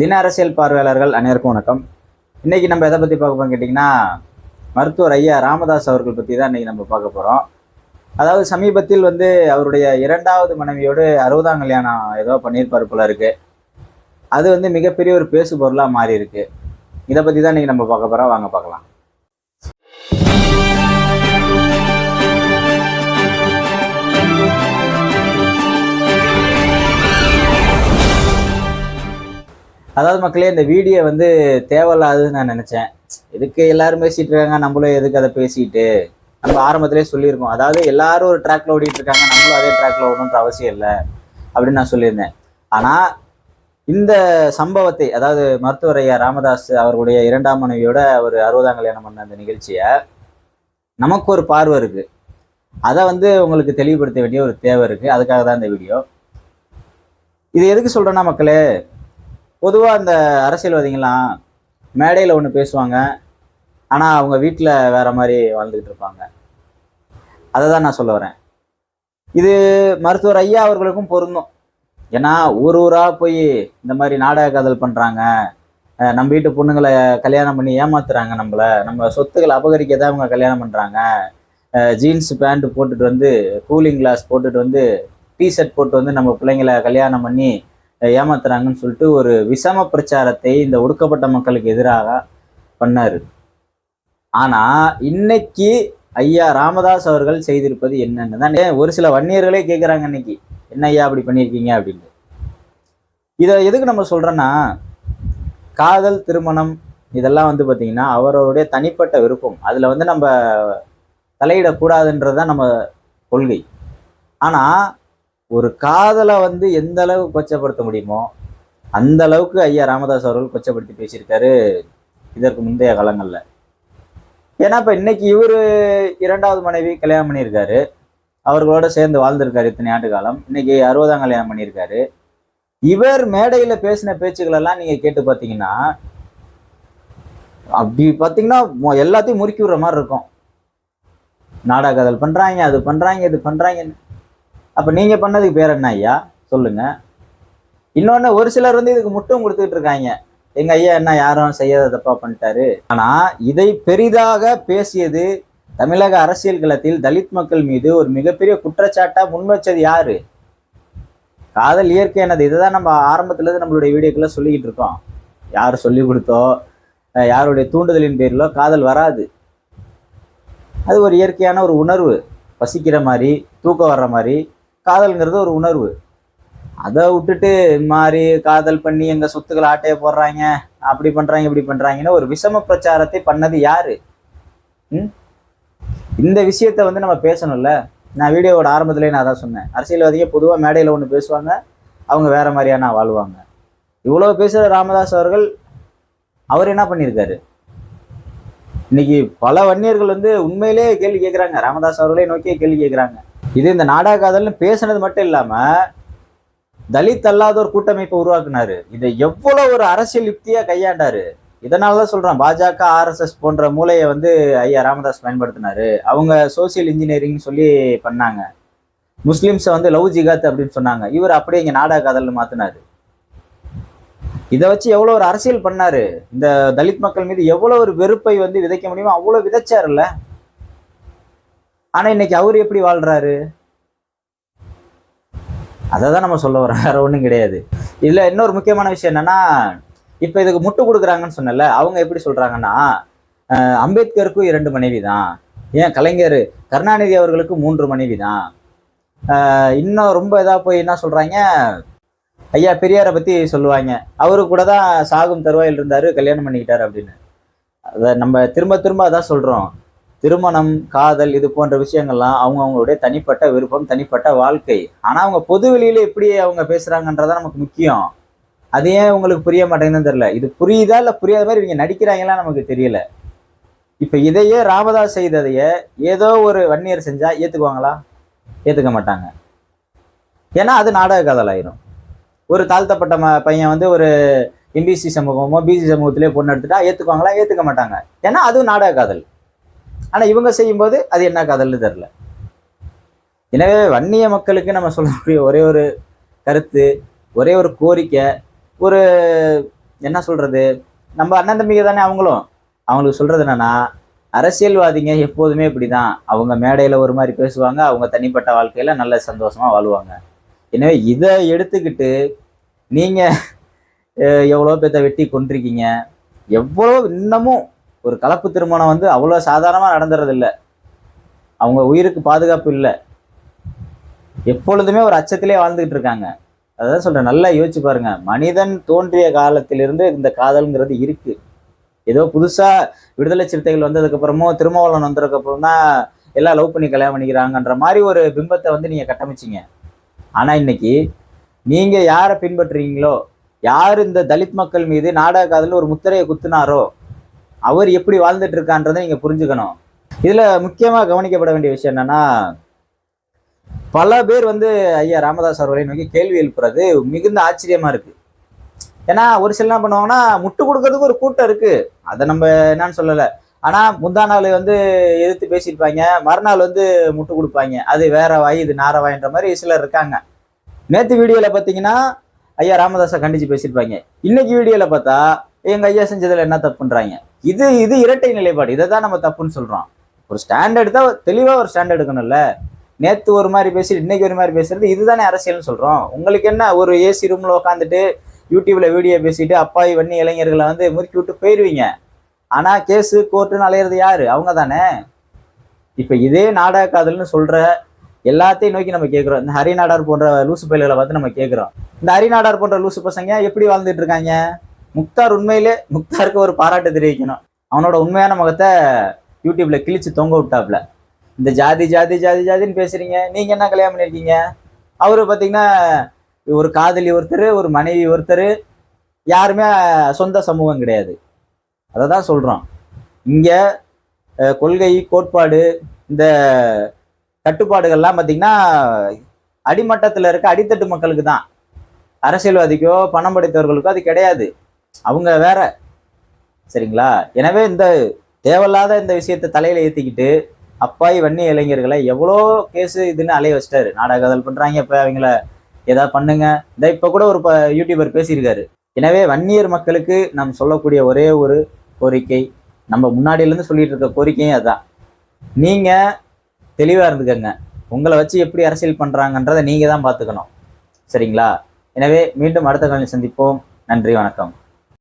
தின அரசியல் பார்வையாளர்கள் அனைவருக்கும் வணக்கம். இன்னைக்கு நம்ம எதை பற்றி பார்க்க போறோம் கேட்டிங்கன்னா மருத்துவர் ஐயா ராமதாஸ் அவர்கள் பற்றி தான் இன்றைக்கி நம்ம பார்க்க போகிறோம் அதாவது சமீபத்தில் வந்து அவருடைய இரண்டாவது மனைவியோடு அறுபதாம் கல்யாணம் ஏதோ பண்ணியிருப்பார் போல இருக்குது அது வந்து மிகப்பெரிய ஒரு பேசு பொருளாக மாறி இருக்கு இதை பற்றி தான் இன்றைக்கி நம்ம பார்க்க போகிறோம் வாங்க பார்க்கலாம். அதாவது மக்களே இந்த வீடியோ வந்து தேவையில்லாதுன்னு நான் நினச்சேன். எதுக்கு எல்லாரும் பேசிட்டு இருக்காங்க? நம்மளும் எதுக்கு அதை பேசிட்டு? நம்ம ஆரம்பத்திலே சொல்லியிருக்கோம். அதாவது எல்லாரும் ஒரு ட்ராக்ல ஓடிட்டு இருக்காங்க. நம்மளும் அதே ட்ராக்ல ஓடணுன்ற அவசியம் இல்லை அப்படின்னு நான் சொல்லியிருந்தேன். ஆனால் இந்த சம்பவத்தை அதாவது மருத்துவர் ஐயா ராமதாஸ் அவர்களுடைய இரண்டாம் மனைவியோட ஒரு அறுபதாம் கல்யாணம் பண்ண அந்த நிகழ்ச்சியை நமக்கு ஒரு பார்வை இருக்கு. அதை வந்து உங்களுக்கு தெளிவுபடுத்த வேண்டிய ஒரு தேவை இருக்கு. அதுக்காக தான் இந்த வீடியோ. இது எதுக்கு சொல்றேன்னா மக்களே பொதுவாக அந்த அரசியல்வாதிகள்லாம் மேடையில் ஒன்று பேசுவாங்க. ஆனால் அவங்க வீட்டில் வேற மாதிரி வாழ்ந்துக்கிட்டு இருப்பாங்க. அதை தான் நான் சொல்ல வரேன். இது மருத்துவர் ஐயா அவர்களுக்கும் பொருந்தும். ஏன்னா ஊர் ஊராக போய் இந்த மாதிரி நாடக காதல் பண்ணுறாங்க நம்ம வீட்டு பொண்ணுங்களை கல்யாணம் பண்ணி ஏமாத்துறாங்க நம்மள. நம்ம சொத்துக்களை அபகரிக்க தான் அவங்க கல்யாணம் பண்ணுறாங்க ஜீன்ஸ் பேண்ட் போட்டுட்டு வந்து கூலிங் கிளாஸ் போட்டுட்டு வந்து டிஷர்ட் போட்டு வந்து நம்ம பிள்ளைங்களை கல்யாணம் பண்ணி ஏமாத்துறாங்கன்னு சொல்லிட்டு ஒரு விஷம பிரச்சாரத்தை இந்த ஒடுக்கப்பட்ட மக்களுக்கு எதிராக பண்ணார். ஆனால் இன்னைக்கு ஐயா ராமதாஸ் அவர்கள் செய்திருப்பது என்னன்னு தான் ஏன் ஒரு சில வன்னியர்களே கேட்குறாங்க இன்னைக்கு. என்ன ஐயா அப்படி பண்ணியிருக்கீங்க? அப்படின்னு. இதை எதுக்கு நம்ம சொல்கிறோன்னா காதல் திருமணம் இதெல்லாம் வந்து பார்த்திங்கன்னா அவரவருடைய தனிப்பட்ட விருப்பம். அதில் வந்து நம்ம தலையிடக்கூடாதுன்றது தான் நம்ம கொள்கை. ஆனால் ஒரு காதலை வந்து எந்த அளவு கொச்சப்படுத்த முடியுமோ அந்த அளவுக்கு ஐயா ராமதாஸ் அவர்கள் கொச்சப்படுத்தி பேசியிருக்காரு இதற்கு முந்தைய காலங்களில். ஏன்னா இப்போ இன்னைக்கு இவர் இரண்டாவது மனைவி கல்யாணம் பண்ணியிருக்காரு. அவர்களோட சேர்ந்து வாழ்ந்திருக்காரு இத்தனை ஆண்டு காலம். இன்னைக்கு அறுபதாம் கல்யாணம் பண்ணியிருக்காரு. இவர் மேடையில் பேசின பேச்சுக்களெல்லாம் நீங்கள் கேட்டு பார்த்தீங்கன்னா அப்படி பார்த்தீங்கன்னா மொ- எல்லாத்தையும் முறுக்கி விடுற மாதிரி இருக்கும். நாடக காதல் அது பண்ணுறாங்க இது பண்ணுறாங்கன்னு அப்போ நீங்கள் பண்ணதுக்கு பேர் என்ன ஐயா? சொல்லுங்க. இன்னொன்று ஒரு சிலர் வந்து இதுக்கு முட்டும் கொடுத்துட்டு இருக்காங்க. எங்க ஐயா என்ன யாரும் செய்யாத தப்பாக பண்ணிட்டாரு. ஆனால் இதை பெரிதாக பேசியது தமிழக அரசியல் களத்தில் தலித் மக்கள் மீது ஒரு மிகப்பெரிய குற்றச்சாட்டாக முன்வச்சது யாரு? காதல் இயற்கையானது இதுதான் நம்ம ஆரம்பத்துலேருந்து நம்மளுடைய வீடியோக்குள்ள சொல்லிக்கிட்டு இருக்கோம். யார் சொல்லி கொடுத்தோ யாருடைய தூண்டுதலின் பேரிலோ காதல் வராது. அது ஒரு இயற்கையான ஒரு உணர்வு. பசிக்கிற மாதிரி தூக்கம் வர்ற மாதிரி காதல்ங்கிறது ஒரு உணர்வு. அதை விட்டுட்டு மாறி மாதிரி காதல் பண்ணி எங்கள் சொத்துக்களை ஆட்டையை போடுறாங்க அப்படி பண்ணுறாங்க இப்படி பண்ணுறாங்கன்னு ஒரு விஷம பிரச்சாரத்தை பண்ணது யார்? ம்? இந்த விஷயத்தை வந்து நம்ம பேசணும்ல. நான் வீடியோவோட ஆரம்பத்திலே நான் அதான் சொன்னேன். அரசியல்வாதிங்க பொதுவாக மேடையில் ஒன்று பேசுவாங்க அவங்க வேறு மாதிரியான வாழ்வாங்க. இவ்வளோ பேசுகிற ராமதாஸ் அவர்கள் அவர் என்ன பண்ணியிருக்காரு? இன்னைக்கு பல வன்னியர்கள் வந்து உண்மையிலே கேள்வி கேட்குறாங்க ராமதாஸ் அவர்களே நோக்கியே கேள்வி கேட்குறாங்க இது இந்த நாடகாதல்னு பேசுனது மட்டும் இல்லாம தலித் அல்லாத ஒரு கூட்டமைப்பை உருவாக்குனாரு. இதை எவ்வளவு ஒரு அரசியல் யுக்தியா கையாண்டாரு. இதனாலதான் சொல்றேன் பாஜக ஆர்எஸ்எஸ் போன்ற மூலையை வந்து ஐயா ராமதாஸ் பயன்படுத்தினாரு. அவங்க சோசியல் இன்ஜினியரிங் சொல்லி பண்ணாங்க. முஸ்லிம்ஸை வந்து லவ் ஜிகாத் அப்படின்னு சொன்னாங்க. இவர் அப்படியே இங்க நாடக காதல்னு மாத்தினாரு. இதை வச்சு எவ்வளவு ஒரு அரசியல் பண்ணாரு. இந்த தலித் மக்கள் மீது எவ்வளவு ஒரு வெறுப்பை வந்து விதைக்க முடியுமோ அவ்வளவு விதைச்சாருல்ல. ஆனா இன்னைக்கு அவர் எப்படி வாழ்றாரு? அதை தான் நம்ம சொல்ல வரோம் வேற ஒன்றும் கிடையாது. இதில் இன்னொரு முக்கியமான விஷயம் என்னன்னா இப்போ இதுக்கு முட்டு கொடுக்குறாங்கன்னு சொன்னல அவங்க எப்படி சொல்றாங்கன்னா அம்பேத்கருக்கும் இரண்டு மனைவி தான் ஏன்? கலைஞர் கருணாநிதி அவர்களுக்கு மூன்று மனைவி தான் இன்னும் ரொம்ப இதாக போய் என்ன சொல்கிறாங்க ஐயா பெரியாரை பற்றி சொல்லுவாங்க. அவரு கூட தான் சாகும் தருவாயில் இருந்தார் கல்யாணம் பண்ணிக்கிட்டார் அப்படின்னு. அதை நம்ம திரும்ப திரும்ப அதான் சொல்கிறோம் திருமணம் காதல் இது போன்ற விஷயங்கள்லாம் அவங்க அவங்களுடைய தனிப்பட்ட விருப்பம் தனிப்பட்ட வாழ்க்கை. ஆனால் அவங்க பொது வெளியில் எப்படி அவங்க பேசுறாங்கன்றதான் நமக்கு முக்கியம். அது ஏன் உங்களுக்கு புரிய மாட்டேங்குதுன்னு தெரியல. இது புரியுதா இல்லை புரியாத மாதிரி இவங்க நடிக்கிறாங்களா நமக்கு தெரியல. இப்போ இதையே ராமதாஸ் செய்ததையே ஏதோ ஒரு வன்னியர் செஞ்சால் ஏற்றுக்குவாங்களா ஏற்றுக்க மாட்டாங்க. ஏன்னா அது நாடக காதல் ஆயிரும் ஒரு தாழ்த்தப்பட்ட ம பையன் வந்து ஒரு எம்பிசி சமூகமோ பிசி சமூகத்திலே பொண்ணு எடுத்துட்டா ஏற்றுக்குவாங்களா ஏற்றுக்க மாட்டாங்க. ஏன்னா அதுவும் நாடக காதல். ஆனால் இவங்க செய்யும்போது அது என்ன கதல்னு தெரில எனவே வன்னிய மக்களுக்கு நம்ம சொல்லக்கூடிய ஒரே ஒரு கருத்து ஒரே ஒரு கோரிக்கை ஒரு என்ன சொல்கிறது நம்ம அண்ணன் தம்பிங்க தானே அவங்களும். அவங்களுக்கு சொல்கிறது என்னென்னா அரசியல்வாதிங்க எப்போதுமே இப்படிதான். அவங்க மேடையில் ஒரு மாதிரி பேசுவாங்க அவங்க தனிப்பட்ட வாழ்க்கையில் நல்ல சந்தோஷமாக வாழ்வாங்க. எனவே இதை எடுத்துக்கிட்டு நீங்கள் எவ்வளோ பேர்த்த வெட்டி கொண்டிருக்கீங்க எவ்வளோ இன்னமும் ஒரு கலப்பு திருமணம் வந்து அவ்வளோ சாதாரணமாக நடந்துறதில்ல. அவங்க உயிருக்கு பாதுகாப்பு இல்லை. எப்பொழுதுமே ஒரு அச்சத்திலே வாழ்ந்துகிட்டு இருக்காங்க. அதான் சொல்கிறேன் நல்லா யோசிச்சு பாருங்க. மனிதன் தோன்றிய காலத்திலிருந்து இந்த காதல்ங்கிறது இருக்கு. ஏதோ புதுசாக விடுதலை சிறுத்தைகள் வந்ததுக்கப்புறமும் திருமாவளவன் தான் எல்லாம் லவ் பண்ணி கல்யாணம் பண்ணிக்கிறாங்கன்ற மாதிரி ஒரு பிம்பத்தை வந்து நீங்கள் கட்டமைச்சீங்க. ஆனால் இன்னைக்கு நீங்கள் யாரை பின்பற்றுறீங்களோ யார் இந்த தலித் மக்கள் மீது நாடக காதல் ஒரு முத்திரையை குத்துனாரோ அவர் எப்படி வாழ்ந்துட்டு இருக்கான்றதை நீங்க புரிஞ்சுக்கணும். இதுல முக்கியமா கவனிக்கப்பட வேண்டிய விஷயம் என்னன்னா பல பேர் வந்து ஐயா ராமதாஸ் அவர்களை நோக்கி கேள்வி எழுப்புறது மிகுந்த ஆச்சரியமா இருக்கு. ஏன்னா ஒரு சில என்ன பண்ணுவாங்கன்னா முட்டு கொடுக்கறதுக்கு ஒரு கூட்டம் இருக்கு. அதை நம்ம என்னன்னு சொல்லல. ஆனா முந்தா நாள் வந்து எதிர்த்து பேசியிருப்பாங்க. மறுநாள் வந்து முட்டு கொடுப்பாங்க. அது வேற வாய் இது நார வாயின்ற மாதிரி சிலர் இருக்காங்க. நேற்று வீடியோல பாத்தீங்கன்னா ஐயா ராமதாஸை கண்டிச்சு பேசியிருப்பாங்க. இன்னைக்கு வீடியோல பார்த்தா எங்க ஐயா செஞ்சதுல என்ன தப்புன்றாங்க. இது இது இரட்டை நிலைப்பாடு. இதை தான் நம்ம தப்புன்னு சொல்றோம். ஒரு ஸ்டாண்டர்டு தான் தெளிவாக ஒரு ஸ்டாண்டர்ட் எடுக்கணும்ல. நேற்று ஒரு மாதிரி பேசி இன்னைக்கு ஒரு மாதிரி பேசுறது இதுதானே அரசியல்னு சொல்றோம். உங்களுக்கு என்ன ஒரு ஏசி ரூம்ல உட்காந்துட்டு யூடியூப்ல வீடியோ பேசிட்டு அப்பாவி வண்ணி இளைஞர்களை வந்து முறுக்கி விட்டு போயிடுவீங்க ஆனா கேஸு கோர்ட்டுன்னு அலையிறது யாரு? அவங்க தானே. இப்ப இதே நாடக காதல்னு சொல்ற எல்லாத்தையும் நோக்கி நம்ம கேட்குறோம் இந்த ஹரிநாடார் போன்ற லூசு பயில்களை பார்த்து நம்ம கேட்குறோம் இந்த ஹரிநாடார் போன்ற லூசு பசங்க எப்படி வாழ்ந்துட்டு இருக்காங்க? முக்தார் உண்மையிலே முக்தாருக்கு ஒரு பாராட்டு தெரிவிக்கணும். அவனோட உண்மையான முகத்தை யூடியூப்ல கிழிச்சு தொங்க விட்டாப்ல. இந்த ஜாதி ஜாதி ஜாதி ஜாதின்னு பேசுறீங்க. நீங்க என்ன கல்யாணம் பண்ணிருக்கீங்க அவரு பாத்தீங்கன்னா ஒரு காதலி ஒருத்தர் ஒரு மனைவி ஒருத்தர் யாருமே சொந்த சமூகம் கிடையாது. அதை தான் சொல்றோம். இங்க கொள்கை கோட்பாடு இந்த கட்டுப்பாடுகள்லாம் பார்த்திங்கன்னா அடிமட்டத்தில் இருக்க அடித்தட்டு மக்களுக்கு தான் அரசியல்வாதிக்கோ பணம் படைத்தவர்களுக்கோ அது கிடையாது. அவங்க வேற. சரிங்களா? எனவே இந்த தேவையில்லாத இந்த விஷயத்தை தலையில ஏத்திக்கிட்டு அப்பாய் வன்னி இளைஞர்களை எவ்வளோ கேஸ் இதுன்னு அலைய வச்சிட்டாரு. நாடக காதல் பண்றாங்க இப்ப அவங்கள. ஏதாவது பண்ணுங்க. இந்த இப்ப கூட ஒரு ப- யூடியூபர் பேசியிருக்காரு. எனவே வன்னியர் மக்களுக்கு நாம் சொல்லக்கூடிய ஒரே ஒரு கோரிக்கை நம்ம முன்னாடியிலேருந்து சொல்லிட்டு இருக்க கோரிக்கையும் அதுதான் நீங்க தெளிவா இருந்துக்கங்க. உங்களை வச்சு எப்படி அரசியல் பண்றாங்கன்றதை நீங்க தான் பார்த்துக்கணும் சரிங்களா? எனவே மீண்டும் அடுத்த காலையில் சந்திப்போம். நன்றி வணக்கம்.